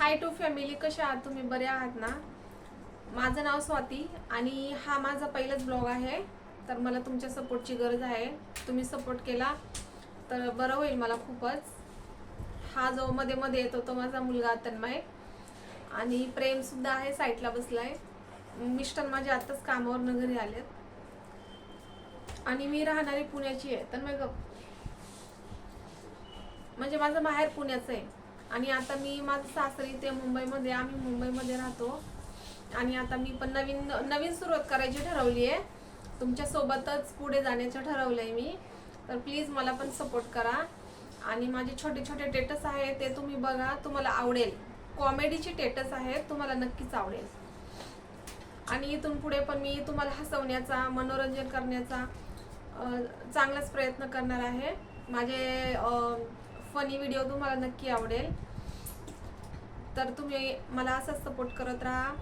High to family कशा आहात तुम्ही? बरे आहात ना? माझं नाव स्वाती आणि हा माझा पहिलाच ब्लॉग आहे. तर मला तुमच्या सपोर्टची गरज आहे. तुम्ही सपोर्ट केला तर बरं होईल मला खूपच. हा जो मध्ये मध्ये येतो तो माझा मुलगा तन्मय. आणि प्रेमसुद्धा आहे साईटला आहे मिस्टर माझे आत्ताच कामावर घरी आलेत. आणि मी राहणारी पुण्याची आहे. तन्मय गप. म्हणजे माझं माहेर पुण्याचं आहे. आणि आता मी माझं सासरी ते मुंबईमध्ये आम्ही मुंबईमध्ये राहतो. आणि आता मी पण नवीन नवीन सुरुवात करायची ठरवली आहे. तुमच्यासोबतच पुढे जाण्याचं ठरवलं आहे मी. तर प्लीज मला पण सपोर्ट करा. आणि माझे छोटे छोटे टेटस आहेत ते तुम्ही बघा. तुम्हाला आवडेल. कॉमेडीचे टेटस आहेत तुम्हाला नक्कीच आवडेल. आणि इथून पुढे पण मी तुम्हाला हसवण्याचा मनोरंजन करण्याचा चांगलाच प्रयत्न करणार आहे. माझे फनी व्हिडिओ तुम्हाला नक्की आवडेल. तर तुम्ही मला असाच सपोर्ट करत राहा.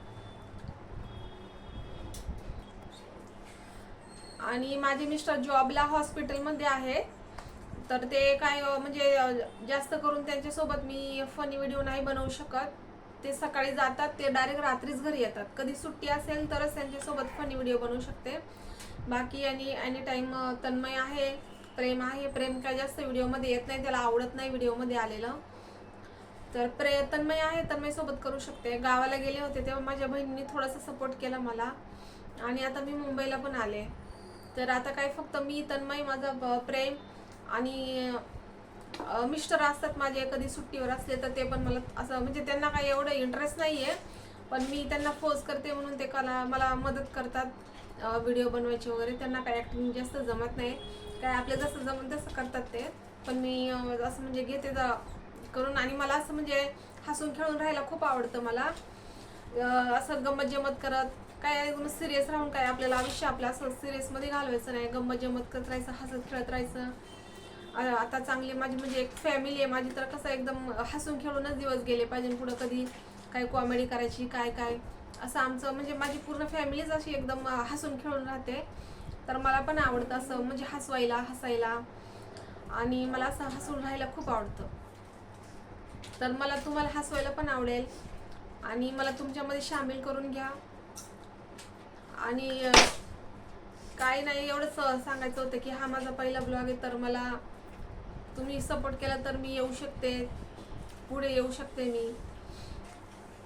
आणि माझे मिस्टर जॉबला हॉस्पिटलमध्ये आहे. तर ते काय म्हणजे जास्त करून त्यांच्यासोबत मी फनी व्हिडिओ नाही बनवू शकत. ते सकाळी जातात ते डायरेक्ट रात्रीच घरी येतात. कधी सुट्टी असेल तरच त्यांच्यासोबत फनी व्हिडिओ बनवू शकते. बाकी आणि एनी टाईम तन्मय आहे. प्रेम आहे. प्रेम काय जास्त व्हिडिओमध्ये येत नाही त्याला आवडत नाही व्हिडिओमध्ये आलेलं. तर प्रे तन्मय आहे तन्मय सोबत करू शकते. गावाला गेले होते तेव्हा माझ्या बहिणीने थोडासा सपोर्ट केला मला. आणि आता मी मुंबईला पण आले. तर आता काय फक्त मी तन्मय माझा ब- प्रेम आणि मिस्टर असतात माझे कधी सुट्टीवर असले तर ते पण मला असं म्हणजे त्यांना काही एवढं इंटरेस्ट नाही आहे पण मी त्यांना फोर्स करते म्हणून ते कला मला मदत करतात. व्हिडिओ बनवायचे वगैरे त्यांना काय ॲक्टिंग जास्त जमत नाही. काय आपलं जसं जमत तसं करतात ते. पण मी असं म्हणजे घेते तर करून आणि मला असं म्हणजे हसून खेळून राहायला खूप आवडतं मला. असं गंमत जमत करत काय सिरियस राहून काय आपल्याला आयुष्य आपलं असं सिरियसमध्ये घालवायचं नाही. गंमत जमत करत राहायचं हसत खेळत राहायचं. आता चांगली माझी म्हणजे एक फॅमिली आहे. माझी तर कसं एकदम हसून खेळूनच दिवस गेले पाहिजे. पुढं कधी काय कॉमेडी करायची काय काय. असं आमचं म्हणजे माझी पूर्ण फॅमिलीच अशी एकदम हसून खेळून राहते. तर मला पण आवडतं असं म्हणजे हसवायला हसायला. आणि मला असं हसून राहायला खूप आवडतं. तर मला तुम्हाला हसवायला पण आवडेल. आणि मला तुमच्यामध्ये सामील करून घ्या. आणि काय नाही एवढंच सांगायचं होतं की हा माझा पहिला ब्लॉग आहे तर मला तुम्ही सपोर्ट केला तर मी येऊ शकते. पुढे येऊ शकते मी.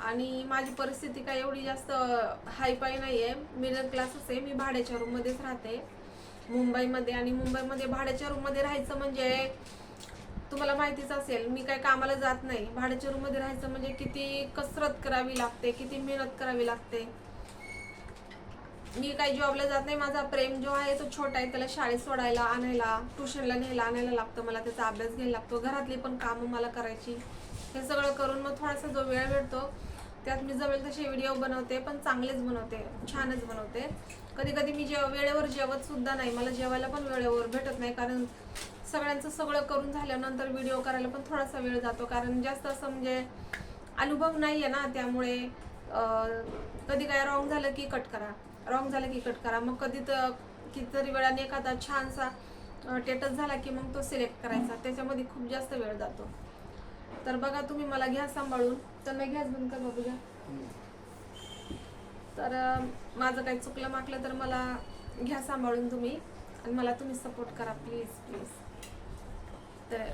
आणि माझी परिस्थिती काय एवढी जास्त हाय पाय नाही आहे मिडल क्लासच आहे. मी भाड्याच्या रूममध्येच राहते. मुंबईमध्ये आणि मुंबईमध्ये भाड्याच्या रूममध्ये राहायचं म्हणजे तुम्हाला माहितीच असेल मी काय कामाला जात नाही. भाड्याच्या रूममध्ये राहायचं म्हणजे किती कसरत करावी लागते किती मेहनत करावी लागते. मी काही जॉबला जात नाही. माझा प्रेम जो आहे तो छोटा आहे. त्याला शाळेत सोडायला आणायला ट्युशनला न्यायला आणायला लागतं मला. त्याचा अभ्यास घ्यायला लागतो. घरातली पण कामं मला करायची. हे सगळं करून मग थोडासा जो वेळ भेटतो त्यात मी जमेल तसे व्हिडिओ बनवते पण चांगलेच बनवते छानच बनवते. कधी कधी मी जेव वेळेवर जेवत सुद्धा नाही. मला जेवायला पण वेळेवर भेटत नाही कारण सगळ्यांचं सगळं करून झाल्यानंतर व्हिडिओ करायला पण थोडासा वेळ जातो. कारण जास्त असं म्हणजे अनुभव नाही आहे ना त्यामुळे कधी काय रॉंग झालं की कट करा. रॉंग झालं की कट करा. मग कधी तर कितीतरी वेळाने एखादा छानसा टेटस झाला की मग तो सिलेक्ट करायचा. त्याच्यामध्ये खूप जास्त वेळ जातो. तर बघा तुम्ही मला घ्या सांभाळून. तर मी घ्याच बंद कर बाबू घ्या तर माझं काही चुकलं माकलं तर मला घ्या सांभाळून तुम्ही. आणि मला तुम्ही सपोर्ट करा प्लीज प्लीज तर